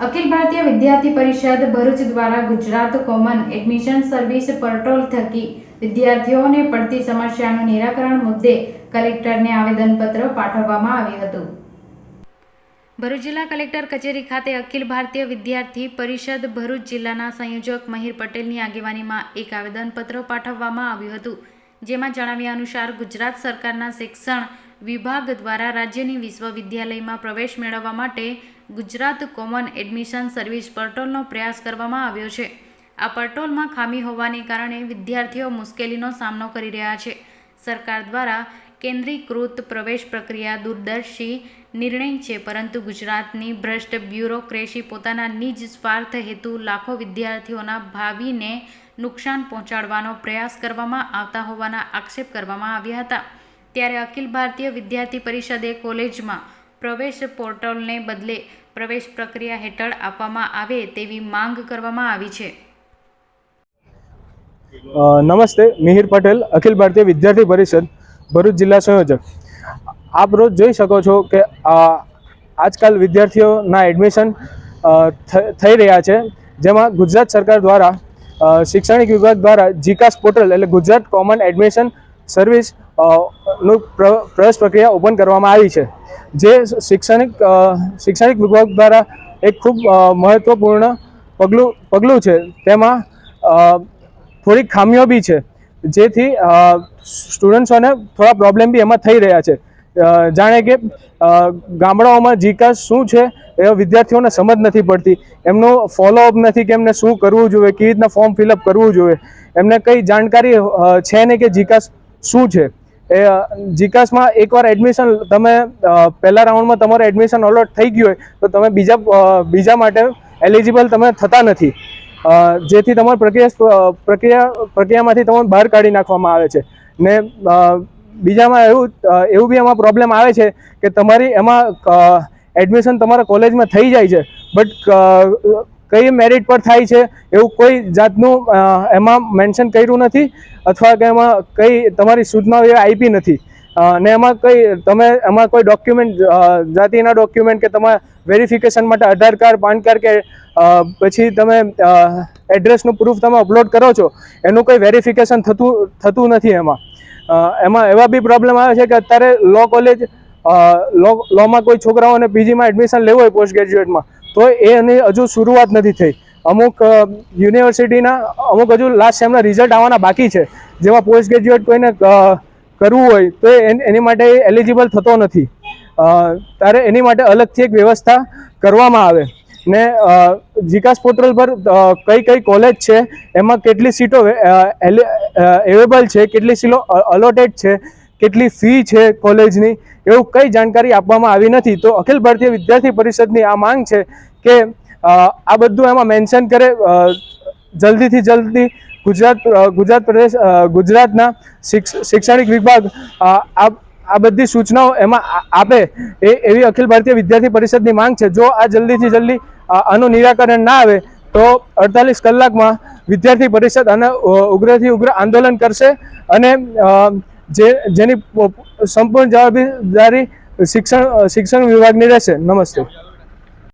અખિલ ભારતીય વિદ્યાર્થી પરિષદ ભરૂચ દ્વારા Gujarat common admission service portal થકી વિદ્યાર્થીઓને પડતી સમસ્યાનું નિરાકરણ મુદ્દે કલેક્ટરને આવેદનપત્ર પાઠવવામાં આવ્યું હતું. ભરૂચ જિલ્લા કલેક્ટર કચેરી ખાતે અખિલ ભારતીય વિદ્યાર્થી પરિષદ ભરૂચ જિલ્લાના સંયોજક મહિર પટેલની આગેવાનીમાં એક આવેદનપત્ર પાઠવવામાં આવ્યું હતું. જેમાં જણાવ્યા અનુસાર ગુજરાત સરકારના શિક્ષણ વિભાગ દ્વારા રાજ્યની વિશ્વવિદ્યાલયમાં પ્રવેશ મેળવવા માટે ગુજરાત કોમન એડમિશન સર્વિસ પોર્ટલનો પ્રયાસ કરવામાં આવ્યો છે. આ પોર્ટલમાં ખામી હોવાને કારણે વિદ્યાર્થીઓ મુશ્કેલીનો સામનો કરી રહ્યા છે. સરકાર દ્વારા કેન્દ્રીકૃત પ્રવેશ પ્રક્રિયા દૂરદર્શી નિર્ણય છે, પરંતુ ગુજરાતની ભ્રષ્ટ બ્યુરોક્રેસી પોતાના નિજ સ્વાર્થ હેતુ લાખો વિદ્યાર્થીઓના ભાવિને નુકસાન પહોંચાડવાનો પ્રયાસ કરવામાં આવતા હોવાના આક્ષેપ કરવામાં આવ્યા હતા. ત્યારે અખિલ ભારતીય વિદ્યાર્થી પરિષદે કોલેજમાં પ્રવેશ પોર્ટલને બદલે પ્રવેશ પ્રક્રિયા હેઠળ આપવામાં આવે તેવી માંગ કરવામાં આવી છે. નમસ્તે, મિહિર પટેલ, અખિલ ભારતીય વિદ્યાર્થી પરિષદ, ભરૂચ જિલ્લા સંયોજક. આપ રોજ જોઈ શકો છો કે આજકાલ વિદ્યાર્થીઓના એડમિશન થઈ રહ્યા છે. જેમાં ગુજરાત સરકાર દ્વારા શૈક્ષણિક વિભાગ દ્વારા જીકાસ પોર્ટલ એટલે ગુજરાત કોમન એડમિશન સર્વિસ નું પ્ર- પ્રવેશ પ્રક્રિયા ઓપન કરવામાં આવી છે. જે શૈક્ષણિક શૈક્ષણિક વિભાગ દ્વારા એક ખૂબ મહત્ત્વપૂર્ણ પગલું પગલું છે. તેમાં થોડી ખામીઓ બી છે. જેથી સ્ટુડન્ટ્સોને થોડા પ્રોબ્લેમ બી એમાં થઈ રહ્યા છે. જાણે કે ગામડાઓમાં જીકાસ શું છે એ વિદ્યાર્થીઓને સમજ નથી પડતી. એમનું ફોલોઅપ નથી કે એમને શું કરવું જોઈએ, કેવી રીતના ફોર્મ ફિલઅપ કરવું જોઈએ. એમને કંઈ જાણકારી છે નહીં કે જીકાસ શું છે. એ, જીકાસમાં એકવાર એડમિશન તમે પહેલા રાઉન્ડમાં તમારું એડમિશન અલોટ થઈ ગયું હોય, તો તમે બીજા બીજા માટે એલિજિબલ તમે થતા નથી. જેથી તમારી પ્રક્રિયા પ્રક્રિયા, પ્રક્રિયામાંથી તમને બહાર કાઢી નાખવામાં આવે છે. ને બીજામાં એવું એવું બી એમાં પ્રોબ્લેમ આવે છે કે તમારી, એમાં એડમિશન તમારા કોલેજમાં થઈ જાય છે. બટ કઈ મેરિટ પર થાય છે એવું કોઈ જાતનું એમાં મેન્શન કર્યું નથી અથવા કે એમાં કઈ તમારી સૂચનાઓ એ આપી નથી. ને એમાં કઈ, તમે એમાં કોઈ ડોક્યુમેન્ટ જાતિના ડોક્યુમેન્ટ કે તમારા વેરિફિકેશન માટે આધાર કાર્ડ, પાન કાર્ડ કે પછી તમે એડ્રેસનું પ્રૂફ તમે અપલોડ કરો છો, એનું કોઈ વેરિફિકેશન થતું થતું નથી એમાં. એમાં એવા બી પ્રોબ્લેમ આવે છે કે અત્યારે લો કોલેજ લોમાં કોઈ છોકરાઓને પીજીમાં એડમિશન લેવું હોય પોસ્ટ ગ્રેજ્યુએટમાં તો એની હજુ શરૂઆત નથી થઈ. અમુક યુનિવર્સિટીના, અમુક હજુ લાસ્ટ સેમના રિઝલ્ટ આવવાના બાકી છે. જેમાં પોસ્ટ ગ્રેજ્યુએટ કોઈને કરવું હોય, તો એની માટે એલિજિબલ થતો નથી. ત્યારે એની માટે અલગથી એક વ્યવસ્થા કરવામાં આવે. ને જીકાસ પોર્ટલ પર કઈ કઈ કોલેજ છે, એમાં કેટલી સીટો એવેલેબલ છે, કેટલી સીટો અલોટેડ છે, કેટલી ફી છે કોલેજની એવું કઈ જાણકારી આપવામાં આવી નથી. તો અખિલ ભારતીય વિદ્યાર્થી પરિષદની આ માંગ છે કે આ બધું એમાં મેન્શન કરે જલ્દીથી જલ્દી ગુજરાત ગુજરાત પ્રદેશ ગુજરાતના શિક્ષ- શૈક્ષણિક વિભાગ આ આ બધી સૂચનાઓ એમાં આપે એ, એવી અખિલ ભારતીય વિદ્યાર્થી પરિષદની માંગ છે. જો આ જલ્દીથી જલ્દી આનું નિરાકરણ ના આવે, તો અડતાલીસ કલાકમાં વિદ્યાર્થી પરિષદ અને ઉગ્રથી ઉગ્ર આંદોલન કરશે અને જે, જેની સંપૂર્ણ જવાબદારી શિક્ષણ શિક્ષણ વિભાગની રહેશે. નમસ્તે.